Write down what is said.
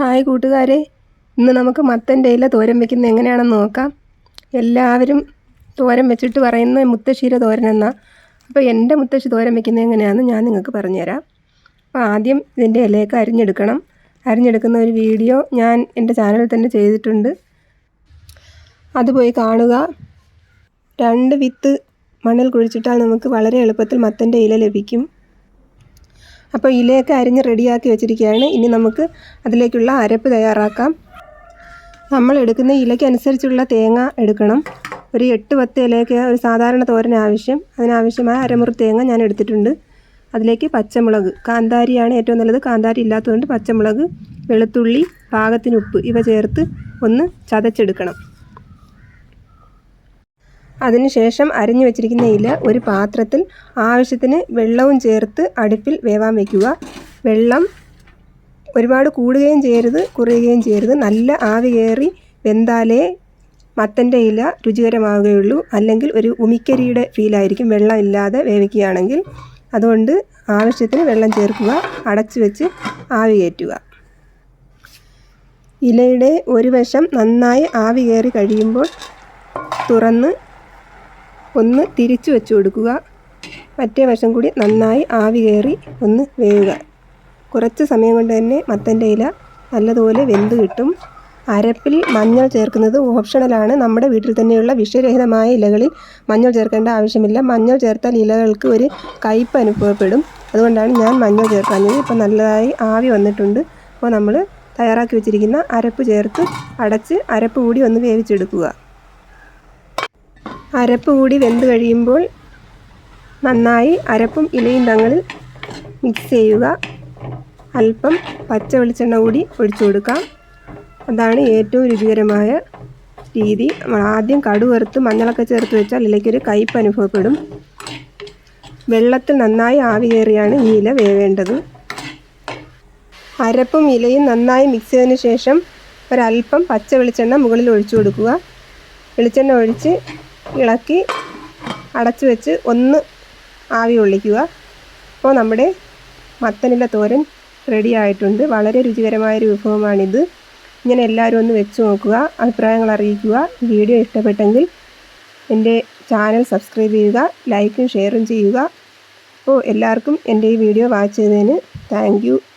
Hi കൂട്ടുകാരെ. ഇന്ന് നമുക്ക് മത്തന്റെ ഇല തോരൻ വെക്കുന്നത് എങ്ങനെയാണെന്ന് നോക്കാം. എല്ലാവരും തോരൻ വെച്ചിട്ട് പറയുന്ന മുത്തശ്ശീര തോരൻ എന്നാ. അപ്പോൾ എന്റെ മുത്തശ്ശി തോരൻ വെക്കുന്നത് എങ്ങനെയാണെന്ന് ഞാൻ നിങ്ങൾക്ക് പറഞ്ഞുതരാം. അപ്പോൾ ആദ്യം ഇതിന്റെ ഇലയൊക്കെ അരിഞ്ഞെടുക്കണം. അരിഞ്ഞെടുക്കുന്ന ഒരു വീഡിയോ ഞാൻ എന്റെ ചാനലിൽ തന്നെ ചെയ്തിട്ടുണ്ട്. അത് പോയി കാണുക. രണ്ട് വിത്ത് മണ്ണിൽ കുഴിച്ചിട്ടാൽ നമുക്ക് വളരെ എളുപ്പത്തിൽ മത്തന്റെ ഇല ലഭിക്കും. അപ്പോൾ ഇലയൊക്കെ അരിഞ്ഞ് റെഡിയാക്കി വെച്ചിരിക്കുകയാണ്. ഇനി നമുക്ക് അതിലേക്കുള്ള അരപ്പ് തയ്യാറാക്കാം. നമ്മൾ എടുക്കുന്ന ഇലയ്ക്കനുസരിച്ചുള്ള തേങ്ങ എടുക്കണം. ഒരു എട്ട് പത്ത് ഇലയൊക്കെ ഒരു സാധാരണ തോരൻ ആവശ്യം. അതിനാവശ്യമായ അരമുറി തേങ്ങ ഞാൻ എടുത്തിട്ടുണ്ട്. അതിലേക്ക് പച്ചമുളക്. കാന്താരിയാണ് ഏറ്റവും നല്ലത്. കാന്താരി ഇല്ലാത്തതുകൊണ്ട് പച്ചമുളക് വെളുത്തുള്ളി പാകത്തിന് ഉപ്പ് ഇവ ചേർത്ത് ഒന്ന് ചതച്ചെടുക്കണം. അതിനുശേഷം അരിഞ്ഞു വെച്ചിരിക്കുന്ന ഇല ഒരു പാത്രത്തിൽ ആവശ്യത്തിന് വെള്ളവും ചേർത്ത് അടുപ്പിൽ വേവാൻ വയ്ക്കുക വെള്ളം ഒരുപാട് കൂടുകയും ചെയ്യരുത് കുറയുകയും ചെയ്യരുത്. നല്ല ആവി കയറി വെന്താലേ മത്തന്റെ ഇല രുചികരമാവുകയുള്ളൂ. അല്ലെങ്കിൽ ഒരു ഉമിക്കരിയുടെ ഫീലായിരിക്കും വെള്ളം ഇല്ലാതെ വേവിക്കുകയാണെങ്കിൽ അതുകൊണ്ട് ആവശ്യത്തിന് വെള്ളം ചേർക്കുക അടച്ചു വെച്ച് ആവി കയറ്റുക. ഇലയുടെ ഒരു വശം നന്നായി ആവി കയറി കഴിയുമ്പോൾ തുറന്ന് ഒന്ന് തിരിച്ചു വെച്ച് കൊടുക്കുക. മറ്റേ വശം കൂടി നന്നായി ആവി കയറി ഒന്ന് വേവുക. കുറച്ച് സമയം കൊണ്ട് തന്നെ മത്തന്റെ ഇല നല്ലതുപോലെ വെന്ത് കിട്ടും. അരപ്പിൽ മഞ്ഞൾ ചേർക്കുന്നത് ഓപ്ഷണലാണ് നമ്മുടെ വീട്ടിൽ തന്നെയുള്ള വിഷരഹിതമായ ഇലകളിൽ മഞ്ഞൾ ചേർക്കേണ്ട ആവശ്യമില്ല. മഞ്ഞൾ ചേർത്താൽ ഇലകൾക്ക് ഒരു കയ്പ് അനുഭവപ്പെടും. അതുകൊണ്ടാണ് ഞാൻ മഞ്ഞൾ ചേർക്കാഞ്ഞത്. ഇപ്പോൾ നല്ലതായി ആവി വന്നിട്ടുണ്ട്. അപ്പോൾ നമ്മൾ തയ്യാറാക്കി വെച്ചിരിക്കുന്ന അരപ്പ് ചേർത്ത് അടച്ച് അരപ്പ് കൂടി ഒന്ന് വേവിച്ചെടുക്കുക. അരപ്പ് കൂടി വെന്ത് കഴിയുമ്പോൾ നന്നായി അരപ്പും ഇലയും തങ്ങളിൽ മിക്സ് ചെയ്യുക. അല്പം പച്ച വെളിച്ചെണ്ണ കൂടി ഒഴിച്ചു കൊടുക്കാം. അതാണ് ഏറ്റവും രുചികരമായ രീതി. നമ്മൾ ആദ്യം കടുവറുത്ത് മഞ്ഞളൊക്കെ ചേർത്ത് വെച്ചാൽ ഇലയ്ക്കൊരു കയ്പ് അനുഭവപ്പെടും. വെള്ളത്തിൽ നന്നായി ആവി കയറിയാണ് ഈ ഇല വേവേണ്ടത്. അരപ്പും ഇലയും നന്നായി മിക്സ് ചെയ്തതിന് ശേഷം ഒരല്പം പച്ച വെളിച്ചെണ്ണ മുകളിൽ ഒഴിച്ചു കൊടുക്കുക. വെളിച്ചെണ്ണ ഒഴിച്ച് ഇളക്കി അടച്ചു വെച്ച് ഒന്ന് ആവി കൊള്ളിക്കുക അപ്പോൾ നമ്മുടെ മത്തനില തോരൻ റെഡി ആയിട്ടുണ്ട്. വളരെ രുചികരമായൊരു വിഭവമാണിത്. ഇങ്ങനെ എല്ലാവരും ഒന്ന് വെച്ച് നോക്കുക അഭിപ്രായങ്ങൾ അറിയിക്കുക. വീഡിയോ ഇഷ്ടപ്പെട്ടെങ്കിൽ എന്റെ ചാനൽ സബ്സ്ക്രൈബ് ചെയ്യുക ലൈക്കും ഷെയറും ചെയ്യുക. അപ്പോൾ എല്ലാവർക്കും എന്റെ ഈ വീഡിയോ വാച്ച് ചെയ്തതിന് താങ്ക്